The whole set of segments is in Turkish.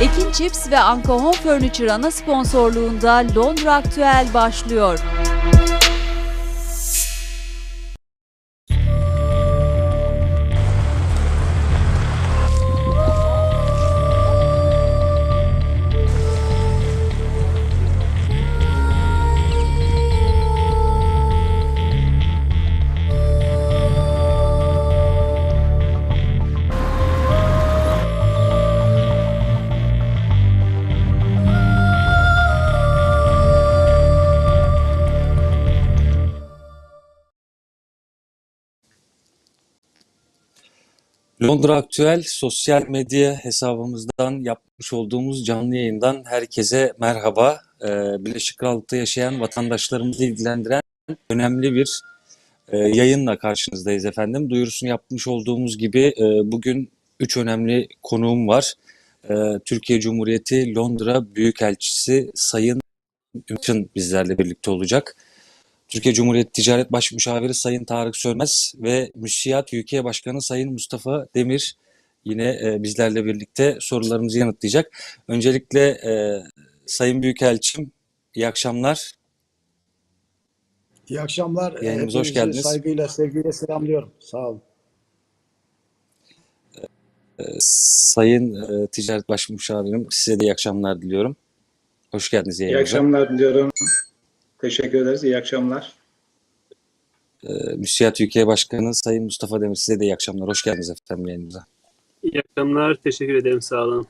Ekin Chips ve Anka Home Furniture ana sponsorluğunda Londra Aktüel başlıyor. Londra Aktüel sosyal medya hesabımızdan yapmış olduğumuz canlı yayından herkese merhaba. Ee, Birleşik Krallık'ta yaşayan vatandaşlarımızı ilgilendiren önemli bir e, yayınla karşınızdayız efendim. Duyurusunu yapmış olduğumuz gibi e, bugün üç önemli konuğum var. E, Türkiye Cumhuriyeti Londra Büyükelçisi Sayın Ümit bizlerle birlikte olacak. Türkiye Cumhuriyeti Ticaret Başmüşaviri Sayın Tarık Sönmez ve Müsiyat UK Başkanı Sayın Mustafa Demir yine e, bizlerle birlikte sorularımızı yanıtlayacak. Öncelikle e, Sayın Büyükelçim iyi akşamlar. İyi akşamlar. Yayınımıza hoş geldiniz. Saygıyla, sevgiyle selamlıyorum. Sağ olun. E, Sayın e, Ticaret Başmüşavirim size de iyi akşamlar diliyorum. Hoş geldiniz İyi yayınımıza. akşamlar diliyorum. Teşekkür ederiz. İyi akşamlar. E, Müsiyat UK Başkanı Sayın Mustafa Demir size de iyi akşamlar. Hoş geldiniz efendim yayınımıza. İyi akşamlar. Teşekkür ederim. Sağ olun.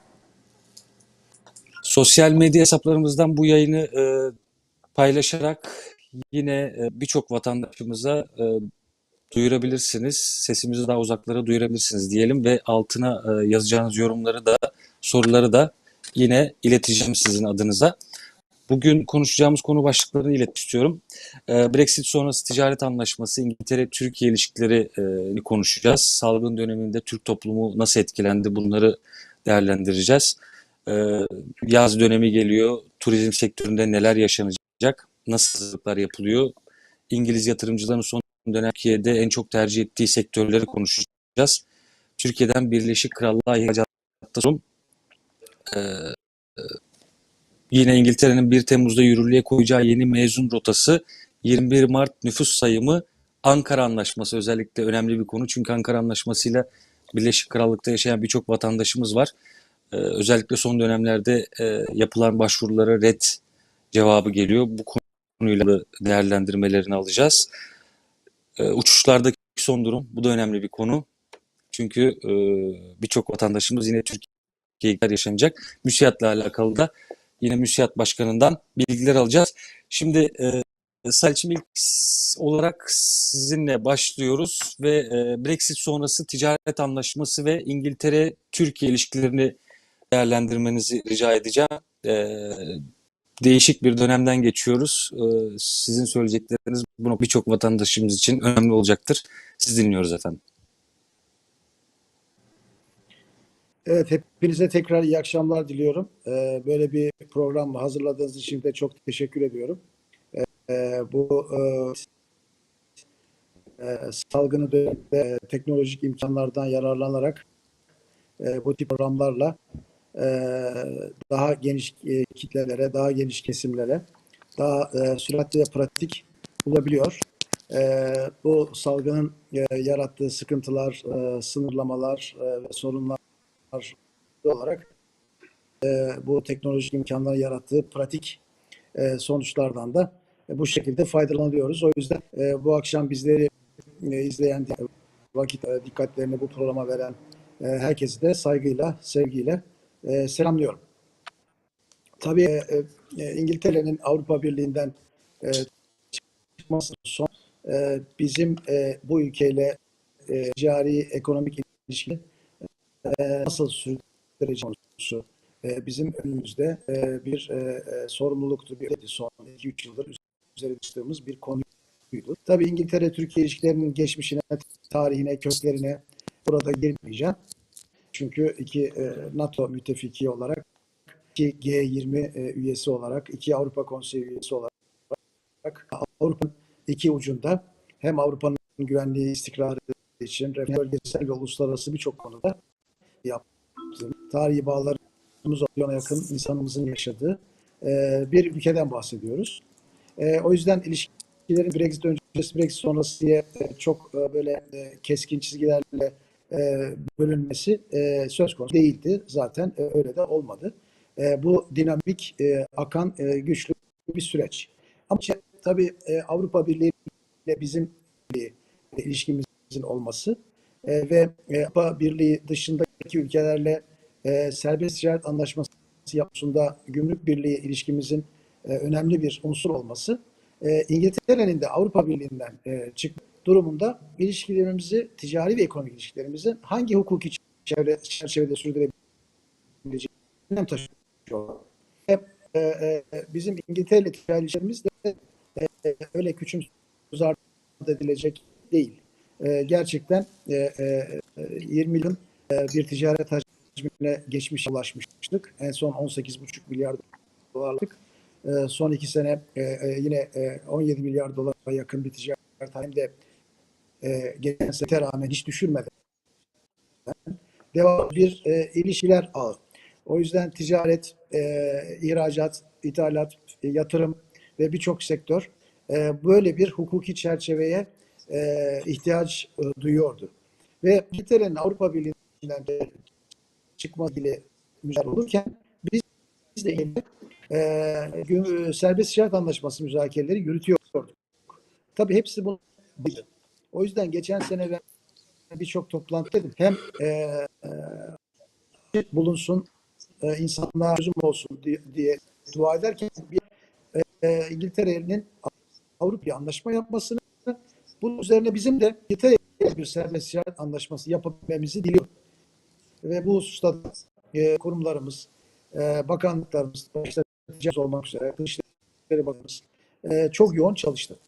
Sosyal medya hesaplarımızdan bu yayını e, paylaşarak yine e, birçok vatandaşımıza e, duyurabilirsiniz. Sesimizi daha uzaklara duyurabilirsiniz diyelim ve altına e, yazacağınız yorumları da soruları da yine ileteceğim sizin adınıza. Bugün konuşacağımız konu başlıklarını iletmek istiyorum. E, Brexit sonrası ticaret anlaşması, İngiltere-Türkiye ilişkilerini konuşacağız. Salgın döneminde Türk toplumu nasıl etkilendi bunları değerlendireceğiz. E, yaz dönemi geliyor. Turizm sektöründe neler yaşanacak? Nasıl hazırlıklar yapılıyor? İngiliz yatırımcıların son dönem Türkiye'de en çok tercih ettiği sektörleri konuşacağız. Türkiye'den Birleşik Krallığa ihracatta sorun. Yine İngiltere'nin 1 Temmuz'da yürürlüğe koyacağı yeni mezun rotası 21 Mart nüfus sayımı Ankara Anlaşması özellikle önemli bir konu. Çünkü Ankara Anlaşması'yla Birleşik Krallık'ta yaşayan birçok vatandaşımız var. Ee, özellikle son dönemlerde e, yapılan başvurulara red cevabı geliyor. Bu konuyla değerlendirmelerini alacağız. Ee, uçuşlardaki son durum bu da önemli bir konu. Çünkü e, birçok vatandaşımız yine Türkiye'de yaşanacak. MÜSİAD'la alakalı da yine MÜSİAD Başkanı'ndan bilgiler alacağız. Şimdi e, Selçim ilk olarak sizinle başlıyoruz ve e, Brexit sonrası ticaret anlaşması ve İngiltere-Türkiye ilişkilerini değerlendirmenizi rica edeceğim. E, değişik bir dönemden geçiyoruz. Ee, Sizin söyleyecekleriniz bunu birçok vatandaşımız için önemli olacaktır. Siz dinliyoruz efendim. Evet, hepinize tekrar iyi akşamlar diliyorum. Ee, Böyle bir program hazırladığınız için de çok teşekkür ediyorum. Ee, Bu e, e, salgını dönemde e, teknolojik imkanlardan yararlanarak e, bu tip programlarla e, daha geniş e, kitlelere, daha geniş kesimlere, daha e, süratli ve pratik bulabiliyor. E, Bu salgının e, yarattığı sıkıntılar, e, sınırlamalar e, ve sorunlar olarak e, bu teknolojik imkanlar yarattığı pratik e, sonuçlardan da e, bu şekilde faydalanıyoruz. O yüzden e, bu akşam bizleri e, izleyen, vakit e, dikkatlerini bu programa veren e, herkesi de saygıyla, sevgiyle e, selamlıyorum. Tabii e, e, İngiltere'nin Avrupa Birliği'nden e, çıkması son e, bizim e, bu ülkeyle e, ticari ekonomik ilişki e, nasıl sürdüreceğimiz konusu e, bizim önümüzde e, bir e, e, sorumluluktu. Bir son 2-3 yıldır üzerine düştüğümüz bir konuydu. Tabii İngiltere-Türkiye ilişkilerinin geçmişine, tarihine, köklerine burada girmeyeceğim. Çünkü iki e, NATO müttefiki olarak, iki G20 e, üyesi olarak, iki Avrupa Konseyi üyesi olarak Avrupa'nın iki ucunda hem Avrupa'nın güvenliği, istikrarı için bölgesel ve uluslararası birçok konuda yaptığım tarihi bağlarımız milyona yakın insanımızın yaşadığı e, bir ülkeden bahsediyoruz. E, o yüzden ilişkilerin Brexit öncesi, Brexit sonrası diye e, çok e, böyle e, keskin çizgilerle e, bölünmesi e, söz konusu değildi. Zaten e, öyle de olmadı. E, bu dinamik, e, akan, e, güçlü bir süreç. Ama işte, tabii e, Avrupa Birliği ile bizim bir ilişkimizin olması e, ve e, Avrupa Birliği dışındaki ülkelerle e, serbest ticaret anlaşması yapısında gümrük birliği ilişkimizin e, önemli bir unsur olması e, İngiltere'nin de Avrupa Birliği'nden e, çıkma durumunda ilişkilerimizi, ticari ve ekonomik ilişkilerimizi hangi hukuki çevre, çerçevede sürdürebileceğini önem taşıyor. Ve, e, e, bizim İngiltere ticari ilişkilerimiz de e, öyle küçümsüz edilecek değil. E, gerçekten e, e, 20 milyon e, bir ticaret hacmine geçmiş ulaşmıştık. En son 18,5 milyar dolarlık. E, son iki sene e, e, yine e, 17 milyar dolara yakın bir ticaret hem de e, geçen sene rağmen hiç düşürmeden devam bir e, ilişkiler ağı. O yüzden ticaret, e, ihracat, ithalat, e, yatırım ve birçok sektör e, böyle bir hukuki çerçeveye e, ihtiyaç e, duyuyordu. Ve İngiltere'nin Avrupa Birliği'nden de çıkma ile mücadele olurken biz, biz de e, serbest ticaret anlaşması müzakereleri yürütüyorduk. Tabii hepsi bu. O yüzden geçen sene ben birçok toplantı dedim. Hem e, e, bulunsun, e, insanlığa çözüm olsun diye, diye dua ederken bir e, İngiltere'nin Avrupa bir anlaşma yapmasını bunun üzerine bizim de İngiltere bir serbest ticaret anlaşması yapabilmemizi diliyorum. Ve bu hususta e, kurumlarımız, e, bakanlıklarımız, başta olmak üzere, Dışişleri Bakanımız e, çok yoğun çalıştı.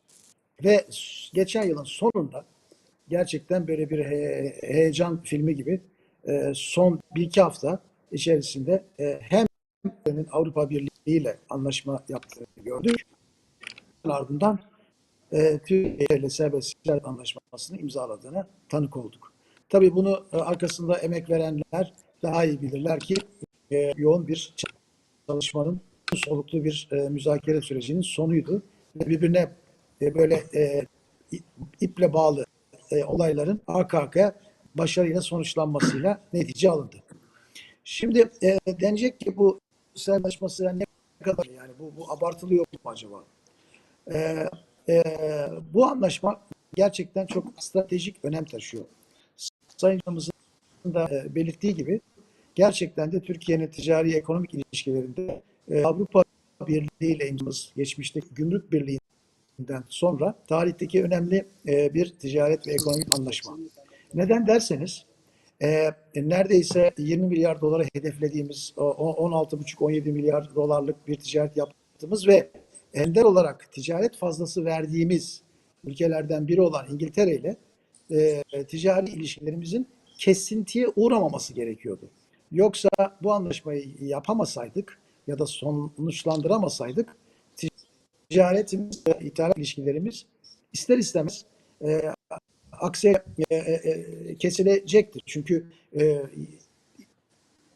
Ve geçen yılın sonunda gerçekten böyle bir he- heyecan filmi gibi e, son bir iki hafta içerisinde e, hem Avrupa Birliği ile anlaşma yaptığını gördük. Ardından e, Türkiye ile serbest ticaret anlaşmasını imzaladığına tanık olduk. Tabii bunu e, arkasında emek verenler daha iyi bilirler ki e, yoğun bir çalışmanın soluklu bir e, müzakere sürecinin sonuydu. Birbirine e, böyle e, iple bağlı e, olayların arka arkaya başarıyla sonuçlanmasıyla netice alındı. Şimdi e, denecek ki bu sertleşmesi ne kadar yani bu, bu abartılıyor mu acaba? E, e, bu anlaşma gerçekten çok stratejik önem taşıyor. Sayın Hocamızın da e, belirttiği gibi gerçekten de Türkiye'nin ticari ekonomik ilişkilerinde e, Avrupa Birliği ile imzamız geçmişteki Gümrük Birliği'nden sonra tarihteki önemli e, bir ticaret ve ekonomik anlaşma. Neden derseniz neredeyse 20 milyar dolara hedeflediğimiz o- o 16,5-17 milyar dolarlık bir ticaret yaptığımız ve ender olarak ticaret fazlası verdiğimiz ülkelerden biri olan İngiltere ile e, ticari ilişkilerimizin kesintiye uğramaması gerekiyordu. Yoksa bu anlaşmayı yapamasaydık ya da sonuçlandıramasaydık ticaretimiz ithalat ilişkilerimiz ister istemez e, aksine e, e, e, kesilecektir. Çünkü e,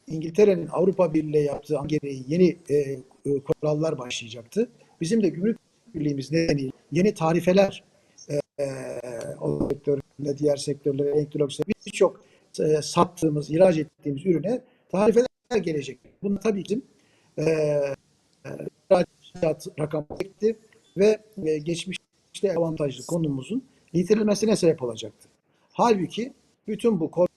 İngiltere'nin Avrupa Birliği yaptığı gereği yeni e, kurallar başlayacaktı. Bizim de gümrük birliğimiz nedeniyle yeni tarifeler e, e, o sektöründe, diğer sektörlere, elektrolog sektörüne birçok e, sattığımız, ihraç ettiğimiz ürüne tarifeler gelecek. Bunu tabii ki e, e, ihracat rakamı çekti ve e, geçmişte avantajlı konumumuzun yitirilmesine sebep olacaktı. Halbuki bütün bu kor-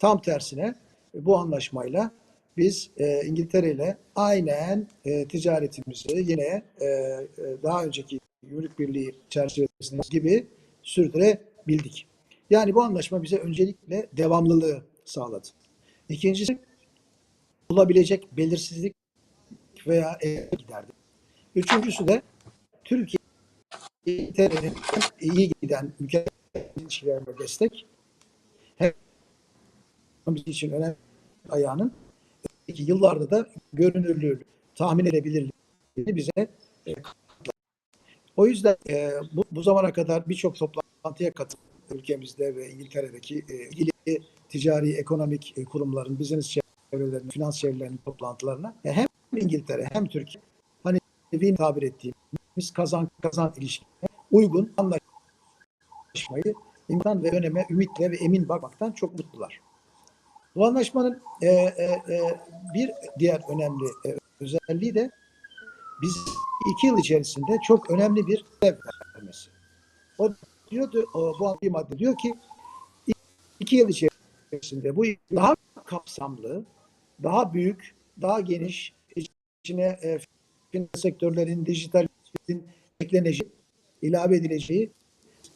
tam tersine bu anlaşmayla biz e, İngiltere ile aynen e, ticaretimizi yine e, e, daha önceki Gümrük Birliği çerçevesinde gibi sürdürebildik. Yani bu anlaşma bize öncelikle devamlılığı sağladı. İkincisi olabilecek belirsizlik veya giderdi. Üçüncüsü de Türkiye İngiltere'nin iyi giden ülke ilişkilerine destek hem için önemli ayağının önceki yıllarda da görünürlüğü, tahmin edebilirliğini bize e. O yüzden e, bu, bu zamana kadar birçok toplantıya katılıp ülkemizde ve İngiltere'deki e, ilgili ticari, ekonomik e, kurumların, business çevrelerinin, finans çevrelerinin toplantılarına e, hem İngiltere hem Türkiye hani win tabir ettiğimiz kazan kazan ilişkine uygun anlaşmayı imkan ve öneme ümitle ve emin bakmaktan çok mutlular. Bu anlaşmanın e, e, e, bir diğer önemli e, özelliği de biz iki yıl içerisinde çok önemli bir hedef vermesi. O diyordu, o, bu bir madde diyor ki iki yıl içerisinde bu daha kapsamlı, daha büyük, daha geniş, içine e, finans sektörlerin, dijitalin ekleneceği, ilave edileceği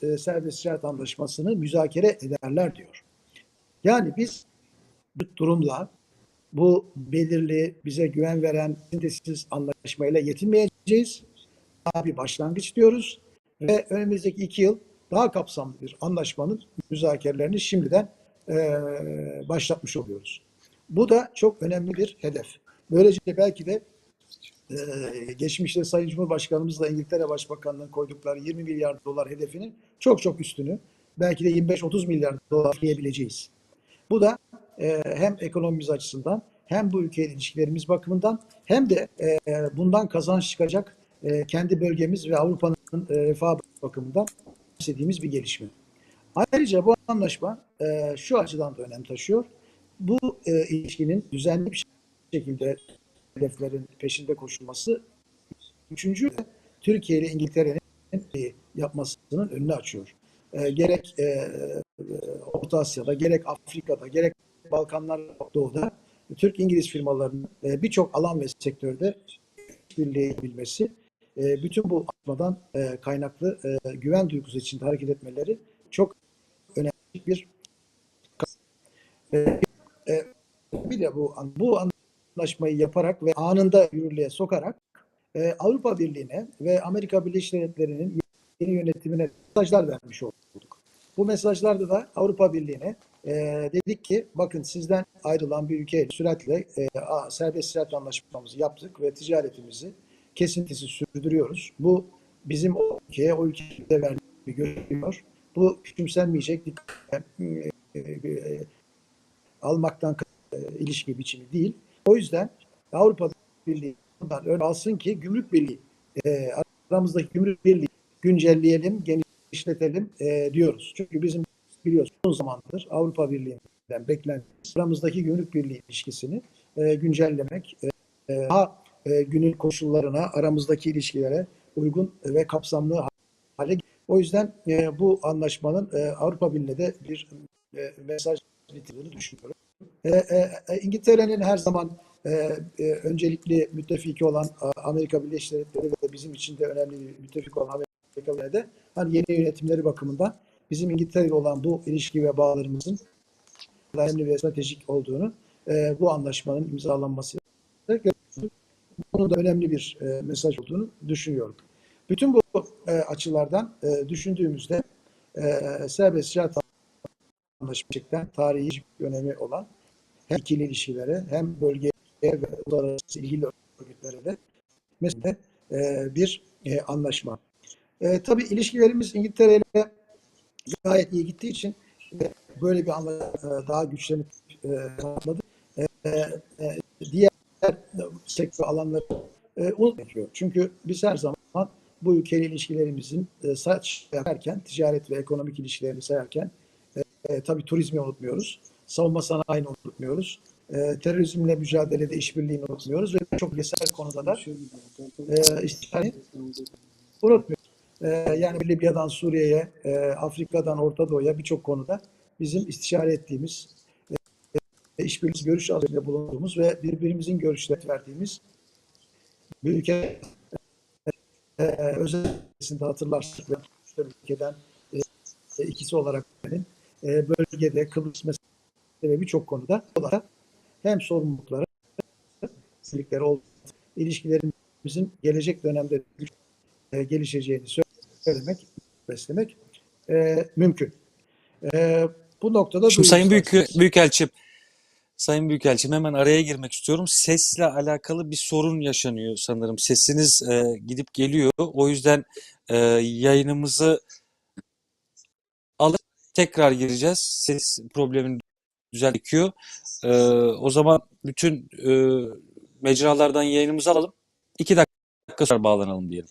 e, serbest ticaret anlaşmasını müzakere ederler diyor. Yani biz bu durumla bu belirli bize güven veren sintesiz anlaşmayla yetinmeyeceğiz. Daha bir başlangıç diyoruz ve önümüzdeki iki yıl daha kapsamlı bir anlaşmanın müzakerelerini şimdiden e, başlatmış oluyoruz. Bu da çok önemli bir hedef. Böylece belki de e, geçmişte Sayın Cumhurbaşkanımızla İngiltere Başbakanlığı'nın koydukları 20 milyar dolar hedefinin çok çok üstünü belki de 25-30 milyar dolar diyebileceğiz. Bu da e, hem ekonomimiz açısından hem bu ülke ilişkilerimiz bakımından hem de e, bundan kazanç çıkacak e, kendi bölgemiz ve Avrupa'nın e, refah bakımından istediğimiz bir gelişme. Ayrıca bu anlaşma e, şu açıdan da önem taşıyor. Bu ilişkinin düzenli bir şekilde hedeflerin peşinde koşulması üçüncü Türkiye ile İngiltere'nin yapmasının önünü açıyor. Gerek e, Orta Asya'da, gerek Afrika'da, gerek Balkanlar Doğu'da Türk-İngiliz firmalarının e, birçok alan ve sektörde birliği bilmesi, e, bütün bu atmadan e, kaynaklı güven duygusu içinde hareket etmeleri çok önemli bir bir de bu bu anlaşmayı yaparak ve anında yürürlüğe sokarak Avrupa Birliği'ne ve Amerika Birleşik Devletleri'nin yeni yönetimine mesajlar vermiş olduk. Bu mesajlarda da Avrupa Birliği'ne e, dedik ki bakın sizden ayrılan bir ülke süratle e, a, serbest ticaret anlaşmamızı yaptık ve ticaretimizi kesintisiz sürdürüyoruz. Bu bizim o ülkeye, o ülkeye verdiği görüyor. Bu küçümsenmeyecek e, e, e, almaktan e, ilişki biçimi değil. O yüzden Avrupa Birliği bundan ön alsın ki gümrük birliği e, aramızdaki gümrük birliği güncelleyelim, genişletelim e, diyoruz. Çünkü bizim biliyorsunuz uzun zamandır Avrupa Birliği'nden beklenen aramızdaki gümrük birliği ilişkisini e, güncellemek, e, daha e, günün koşullarına, aramızdaki ilişkilere uygun ve kapsamlı hale O yüzden e, bu anlaşmanın e, Avrupa Birliği'ne de bir e, mesaj getirdiğini düşünüyorum. E, e, e, İngiltere'nin her zaman e, e, öncelikli müttefiki olan e, Amerika Birleşik Devletleri ve bizim için de önemli bir müttefik olan Amerika Birleşik hani yeni yönetimleri bakımından bizim İngiltere ile olan bu ilişki ve bağlarımızın önemli ve stratejik olduğunu e, bu anlaşmanın imzalanması bunun da önemli bir e, mesaj olduğunu düşünüyorum. Bütün bu e, açılardan e, düşündüğümüzde e, serbest ticaret anlaşmaktan tarihi önemi olan hem ikili ilişkilere hem bölgeye ve uluslararası ilgili örgütlere de mesela e, bir e, anlaşma. E, tabii ilişkilerimiz İngiltere ile gayet iyi gittiği için böyle bir anlaşma e, daha güçlenip e, sağladı. E, diğer sektör alanları unutmuyor. Çünkü biz her zaman bu ülkeyle ilişkilerimizin saç yaparken, ticaret ve ekonomik ilişkilerini sayarken tabii turizmi unutmuyoruz. Savunma sanayini unutmuyoruz. E, terörizmle mücadelede işbirliğini unutmuyoruz ve çok bölgesel konuda da e, işte, unutmuyoruz. E, yani Libya'dan Suriye'ye, e, Afrika'dan Orta Doğu'ya birçok konuda bizim istişare ettiğimiz, e, işbirliği görüş alışverişinde bulunduğumuz ve birbirimizin görüşlerini verdiğimiz bir ülke e, özellikle hatırlarsınız ve ülkeden e, ikisi olarak e, bölgede Kıbrıs meselesi ve birçok konuda hem sorumlulukları ilişkilerimizin gelecek dönemde e, gelişeceğini söylemek, beslemek e, mümkün. E, bu noktada Şimdi Sayın Büyük. Büyükelçim, Sayın Büyükelçim hemen araya girmek istiyorum. Sesle alakalı bir sorun yaşanıyor sanırım. Sesiniz e, gidip geliyor. O yüzden e, yayınımızı alıp tekrar gireceğiz. Ses problemini düzeltiyor. Ee, o zaman bütün e, mecralardan yayınımızı alalım. İki dakika sonra bağlanalım diyelim.